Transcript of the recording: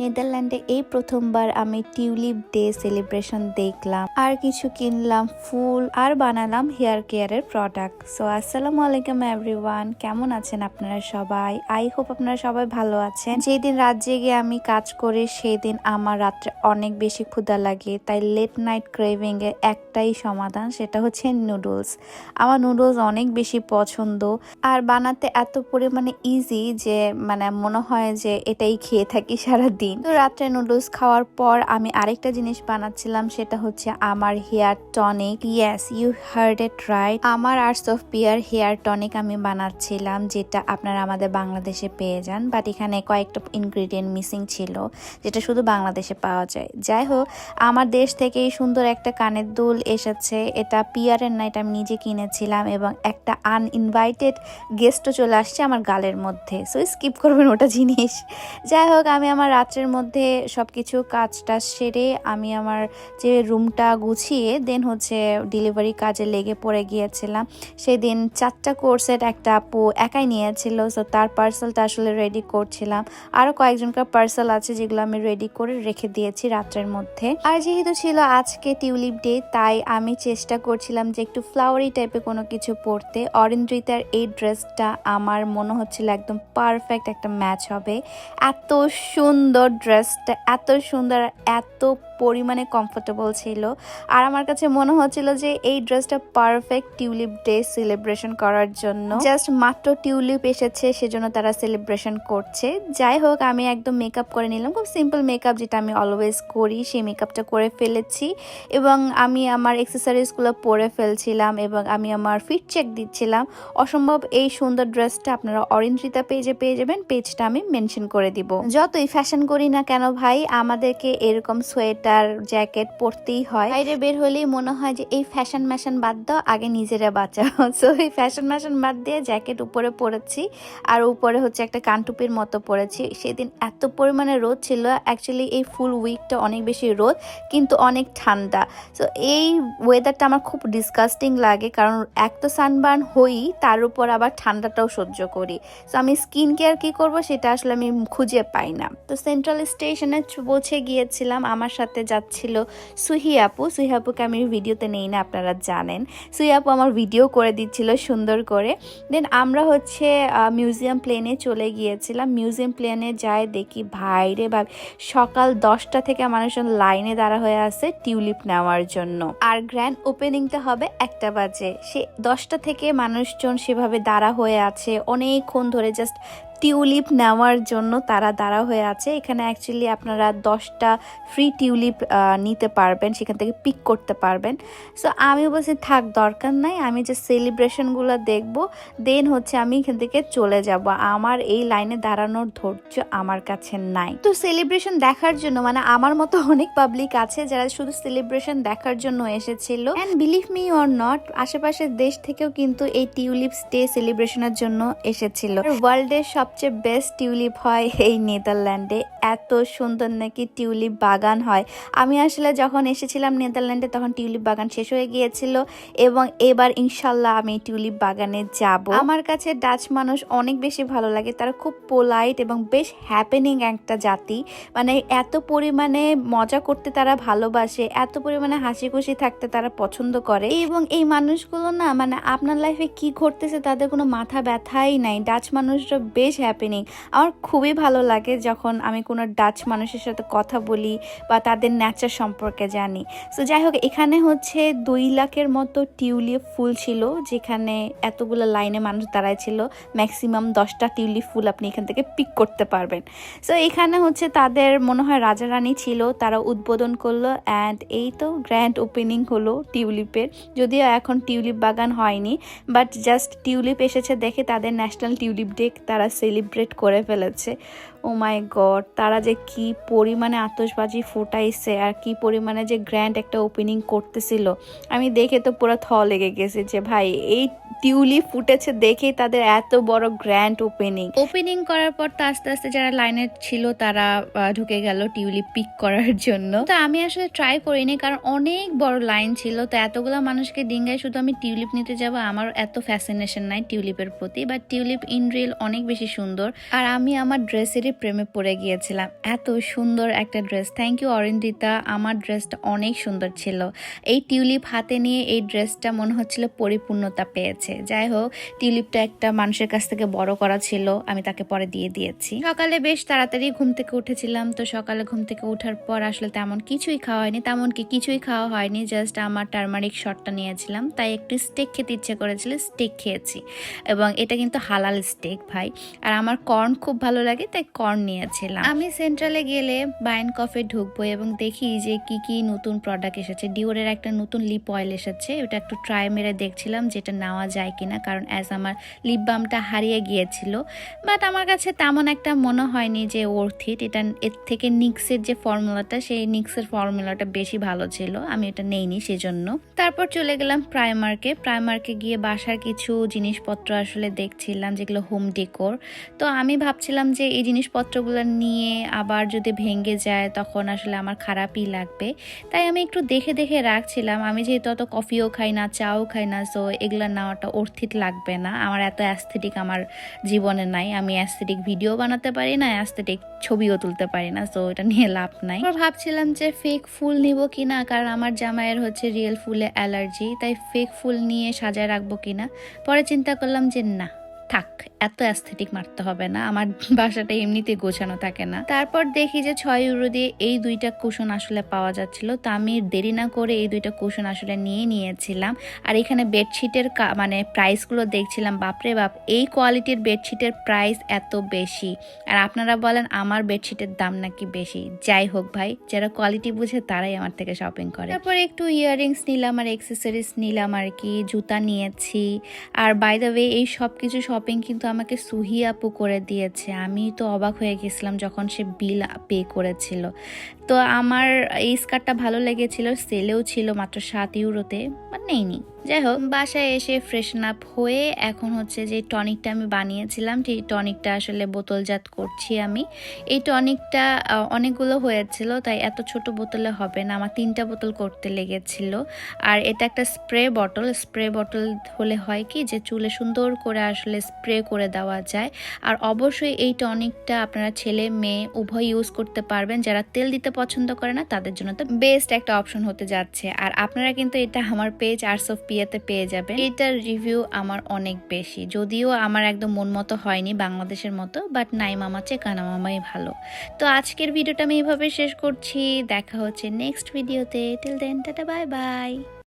নেদারল্যান্ডে এই প্রথমবার আমি টিউলিপ ডে সেলিব্রেশন দেখলাম। আর কিছু কিনলাম, ফুল আর বানালাম হেয়ার কেয়ারের প্রোডাক্ট। সো, আসসালামু আলাইকুম এভরিওয়ান, কেমন আছেন আপনারা সবাই? আই হোপ আপনারা সবাই ভালো আছেন। যেদিন রাত জেগে আমি কাজ করি সেই দিন আমার রাত্রে অনেক বেশি ক্ষুধা লাগে। তাই লেট নাইট ক্রেভিং এর একটাই সমাধান, সেটা হচ্ছে নুডলস আমার নুডলস অনেক বেশি পছন্দ। আর বানাতে এত পরিমাণে ইজি যে মানে মনে হয় যে, এটাই খেয়ে থাকি সারাদিন তো রাত্রে নুডলস খাওয়ার পর আমি আরেকটা জিনিস বানাচ্ছিলাম, সেটা হচ্ছে আমার hair tonic yes you heard it right আমার arts of peer hair tonic আমি বানাচ্ছিলাম, যেটা আপনারা আমাদের বাংলাদেশে পেয়ে যান বাট এখানে কয়েকটা ইনগ্রিডিয়েন্ট মিসিং ছিল, যেটা শুধু বাংলাদেশে পাওয়া যায়। যাই হোক, আমার দেশ থেকে সুন্দর একটা কানের দুল এসেছে, এটা পিয়ারের নাইট আমি নিজে কিনেছিলাম এবং একটা আনইনভাইটেড গেস্টও চলে আসছে আমার গালের মধ্যে। সো স্কিপ করবেন ওটা জিনিস। যাই হোক, আমি আমার রাত্রের মধ্যে সব কিছু কাজটা সেরে আমি আমার যে রুমটা গুছিয়ে দেন হচ্ছে ডেলিভারি কাজে লেগে পড়ে গিয়েছিলাম। সেদিন চারটা কোর্সের একটা আপু একাই নিয়েছিল সো তার পার্সেলটা আসলে রেডি করছিলাম। আরও কয়েকজনকার পার্সেল আছে যেগুলো আমি রেডি করে রেখে দিয়েছি রাত্রের মধ্যে। আর যেহেতু ছিল আজকে টিউলিপ ডে তাই আমি চেষ্টা করছিলাম যে একটু ফ্লাওয়ারি টাইপের কোনো কিছু পরতে। অরিন্দ্রিতার এই ড্রেসটা আমার মনে হচ্ছিল একদম পারফেক্ট একটা ম্যাচ হবে। এত সুন্দর ড্রেসটা এত সুন্দর, এত পরিমাণে কমফোর্টেবল ছিল। আর আমার কাছে মনে হচ্ছিল যে এই ড্রেসটা পারফেক্ট টিউলিপ ডে সেলিব্রেশন করার জন্য। জাস্ট মাত্র টিউলিপ এসেছে, সেজন্য তারা সেলিব্রেশন করছে। যাই হোক, আমি একদম মেকআপ করে নিলাম। খুব সিম্পল মেকআপ যেটা আমি অলওয়েজ করি, সেই মেকআপটা করে ফেলেছি। এবং আমি আমার এক্সেসরিজগুলো পরে ফেলছিলাম এবং আমি আমার ফিট চেক দিচ্ছিলাম। অসম্ভব এই সুন্দর ড্রেসটা আপনারা অরেঞ্জিতা পেজে পেয়ে যাবেন। পেজটা আমি মেনশন করে দিব। যতই ফ্যাশন করি না কেন ভাই? আমাদেরকে এরকম সোয়েটার, জ্যাকেট পরতেই হয়। বাইরে বের হলেই মনে হয় যে এই ফ্যাশন ম্যাশন বাদ দাও, আগে নিজেরা বাঁচাও। সো এই ফ্যাশন ম্যাশন বাদ দিয়ে জ্যাকেট উপরে পরেছি আর উপরে হচ্ছে একটা কানটুপির মতো পরেছি। সেদিন এত পরিমাণে রোদ ছিল অ্যাকচুয়ালি এই ফুল উইকটা অনেক বেশি রোদ, কিন্তু অনেক ঠান্ডা। সো এই ওয়েদারটা আমার খুব ডিসকাস্টিং লাগে, কারণ এক তো সানবার্ন হই, তার উপর আবার ঠান্ডাটাও সহ্য করি। সো আমি স্কিন কেয়ার কী করব সেটা আসলে আমি খুঁজে পাই না। তো সেন্ট্রাল স্টেশনে পৌঁছে গিয়েছিলাম। আমার সাথে যাচ্ছিল সুহি আপু। সুহি আপুকে আমি ভিডিওতে নেই না, আপনারা জানেন। সুহি আপু আমার ভিডিও করে দিচ্ছিল সুন্দর করে। দেন আমরা হচ্ছে মিউজিয়াম প্লেনে চলে গিয়েছিলাম। মিউজিয়াম প্লেনে যায় দেখি ভাইরে ভাই, সকাল দশটা থেকে মানুষজন লাইনে দাঁড়া হয়ে আছে টিউলিপ নেওয়ার জন্য। আর গ্র্যান্ড ওপেনিংটা হবে একটা বাজে। সে দশটা থেকে মানুষজন সেভাবে দাঁড়া হয়ে আছে। অনেকক্ষণ ধরে জাস্ট টিউলিপ নেওয়ার জন্য তারা দাঁড়া হয়ে আছে। এখানে অ্যাকচুয়ালি আপনারা দশটা ফ্রি টিউলিপ নিতে পারবেন, সেখান থেকে পিক করতে পারবেন। সো আমি বলছি, থাক, দরকার নাই, আমি যে সেলিব্রেশনগুলো দেখব দেন হচ্ছে আমি এখান থেকে চলে যাব। আমার এই লাইনে দাঁড়ানোর ধৈর্য আমার কাছে নাই। তো সেলিব্রেশন দেখার জন্য মানে আমার মতো অনেক পাবলিক আছে যারা শুধু সেলিব্রেশন দেখার জন্য এসেছিল। And believe me or not আশেপাশের দেশ থেকেও কিন্তু এই টিউলিপস ডে সেলিব্রেশনের জন্য এসেছিল। ওয়ার্ল্ডের সবচেয়ে বেস্ট টিউলিপ হয় এই নেদারল্যান্ডে। এত সুন্দর নাকি টিউলিপ বাগান হয়। আমি আসলে যখন এসেছিলাম নেদারল্যান্ডে, তখন টিউলিপ বাগান শেষ হয়ে গিয়েছিল এবং এবার ইনশাল্লাহ আমি টিউলিপ বাগানে যাব। আমার কাছে ডাচ মানুষ অনেক বেশি ভালো লাগে। তারা খুব পোলাইট এবং বেশ হ্যাপেনিং একটা জাতি। মানে এত পরিমাণে মজা করতে তারা ভালোবাসে, এত পরিমাণে হাসি খুশি থাকতে তারা পছন্দ করে। এবং এই মানুষগুলো না মানে আপনার লাইফে কি ঘটতেছে তাদের কোনো মাথা ব্যথাই নাই। ডাচ মানুষরা বেশ হ্যাপেনিং আমার খুবই ভালো লাগে যখন আমি কোনো ডাচ মানুষের সাথে কথা বলি বা তাদের নেচার সম্পর্কে জানি। সো যাই হোক, এখানে হচ্ছে দুই লাখের মতো টিউলিপ ফুল ছিল, যেখানে এতগুলো লাইনে মানুষ দাঁড়ায় ছিল ম্যাক্সিমাম দশটা টিউলিপ ফুল আপনি এখান থেকে পিক করতে পারবেন। সো এখানে হচ্ছে তাদের মনে হয় রাজা রানী ছিল, তারা উদ্বোধন করল অ্যান্ড এই তো গ্র্যান্ড ওপেনিং হলো টিউলিপের। যদিও এখন টিউলিপ বাগান হয়নি বাট জাস্ট টিউলিপ এসেছে দেখে তাদের ন্যাশনাল টিউলিপ ডে তারা সেলিব্রেট করে ফেলেছে। ও মাই গড, তারা যে কি পরিমাণে আতসবাজি ফুটাইছে আর কি পরিমাণে যে গ্র্যান্ড একটা ওপেনিং করতেছিল। আমি দেখে তো পুরো থ লেগে গেছে যে, ভাই, এই টিউলিপ ফুটেছে দেখেই তাদের এত বড় গ্র্যান্ড ওপেনিং ওপেনিং করার পর তো আস্তে আস্তে যারা লাইনে ছিল তারা ঢুকে গেল টিউলিপ পিক করার জন্য। তো আমি আসলে ট্রাই করিনি কারণ অনেক বড় লাইন ছিল, তো এতগুলো মানুষকে ডিঙ্গায় শুধু আমি টিউলিপ নিতে যাব আমার এত ফ্যাসিনেশন নাই টিউলিপের প্রতি। বাট টিউলিপ ইন রিল অনেক বেশি সুন্দর। আর আমি আমার ড্রেসেরই প্রেমে পড়ে গিয়েছিলাম। এত সুন্দর একটা ড্রেস থ্যাংক ইউ অরিন্দিতা। আমার ড্রেসটা অনেক সুন্দর ছিল। এই টিউলিপ হাতে নিয়ে এই ড্রেসটা মনে হচ্ছিল পরিপূর্ণতা পেয়েছে। যাই হোক টিউলিপটা একটা মানুষের কাছ থেকে বড় করা ছিল, আমি তাকে পরে দিয়ে দিয়েছি। সকালে বেশ তাড়াতাড়ি ঘুম থেকে উঠেছিলাম, তো সকালে ঘুম থেকে ওঠার পর আসলে তেমন কিছুই খাওয়া হয়নি, তেমন কি কিছুই খাওয়া হয়নি জাস্ট আমার টার্মারিক শটটা নিয়েছিলাম, তাই একটু স্টেক খেতে ইচ্ছে করেছিল স্টেক খেয়েছি। এবং এটা কিন্তু হালাল স্টেক ভাই, আর আমার কর্ন খুব ভালো লাগে, তাই কর্ন নিয়েছিলাম। আমি সেন্ট্রালে গেলে বাইন কফে ঢুকবো এবং দেখি যে কি কি নতুন প্রোডাক্ট এসেছে ডিওরের একটা নতুন লিপ অয়েল এসেছে, ওটা একটু ট্রাই মেরে দেখছিলাম, যেটা নেওয়া যায় কিনা, কারণ অ্যাজ আমার লিপ বামটা হারিয়ে গিয়েছিল। বাট আমার কাছে তেমন একটা মনে হয়নি যে ওর্থ ইট এটা এর থেকে নিক্সের যে ফর্মুলাটা সেই নিক্সের ফর্মুলাটা বেশি ভালো ছিল। আমি এটা নেইনি সেজন্য। তারপর চলে গেলাম প্রাইমার্কে প্রাইমার্কে গিয়ে বাসার কিছু জিনিসপত্র আসলে দেখছিলাম, যেগুলো হোম ডেকোর তো আমি ভাবছিলাম যে এই জিনিসপত্রগুলো নিয়ে আবার যদি ভেঙে যায়, তখন আসলে আমার খারাপই লাগবে। তাই আমি একটু দেখে দেখে রাখছিলাম। আমি যেহেতু অত কফিও খাই না, চাও খাই না সো এগুলো নেওয়াটা অর্থিত লাগবে না। আমার এত অ্যাস্থেটিক আমার জীবনে নাই। আমি অ্যাস্থেটিক ভিডিও বানাতে পারি না অ্যাস্থেটিক ছবিও তুলতে পারি না সো এটা নিয়ে লাভ নাই। ভাবছিলাম যে ফেক ফুল নিব কিনা, কারণ আমার জামাইয়ের হচ্ছে রিয়েল ফুলে অ্যালার্জি তাই ফেক ফুল নিয়ে সাজায় রাখব কিনা। পরে চিন্তা করলাম যে না। থাক, এত অ্যাস্থেটিক মারতে হবে না, আমার বাসাটা এমনিতে গোছানো থাকে না। তারপর দেখি যে ছয় ইউরো দিয়ে এই দুইটা কুশন আসলে পাওয়া যাচ্ছিল, তো আমি দেরি না করে এই দুইটা কুশন আসলে নিয়ে নিয়েছিলাম। আর এখানে বেডশিটের মানে প্রাইসগুলো দেখছিলাম, বাপরে বাপ, এই কোয়ালিটির বেডশিটের প্রাইস এত বেশি। আর আপনারা বলেন, আমার বেডশিটের দাম নাকি বেশি? যাই হোক ভাই, যারা কোয়ালিটি বুঝে তারাই আমার থেকে শপিং করে। তারপর একটু ইয়াররিংস নিলাম আর এক্সেসরিজ নিলাম আর কি, জুতা নিয়েছি। আর বাই দ্য ওয়ে এই সব কিছু শপিং কিন্তু আমাকে সুহি আপু করে দিয়েছে। আমি তো অবাক হয়ে গেছিলাম যখন সে বিল পে করেছিল। তো আমার এই স্কার্টটা ভালো লেগেছিল সেলেও ছিল মাত্র সাত ইউরোতে বা নেইনি। যাই হোক বাসায় এসে ফ্রেশন আপ হয়ে এখন হচ্ছে যে টনিকটা আমি বানিয়েছিলাম, সেই টনিকটা আসলে বোতলজাত করছি আমি। এই টনিকটা অনেকগুলো হয়েছিল, তাই এত ছোট বোতলে হবে না, আমার তিনটা বোতল করতে লেগেছিল। আর এটা একটা স্প্রে বটল স্প্রে বটল হলে হয় কি যে চুলে সুন্দর করে আসলে স্প্রে করে দেওয়া যায়। আর অবশ্যই এই টনিকটা আপনারা ছেলে, মেয়ে, উভয় ইউজ করতে পারবেন। যারা তেল দিতে পছন্দ করে না, তাদের জন্য তো বেস্ট একটা অপশন হতে যাচ্ছে। আর আপনারা কিন্তু এটা আমার পেজ আর্টস অফ পিয়াতে পেয়ে যাবেন। এটার রিভিউ আমার অনেক বেশি। যদিও আমার একদম মন মতো হয়নি বাংলাদেশের মতো বাট নাই মামা চেয়ে কানা মামাই ভালো। তো আজকের ভিডিওটা আমি এইভাবে শেষ করছি। দেখা হচ্ছে নেক্সট ভিডিওতে till then tata bye bye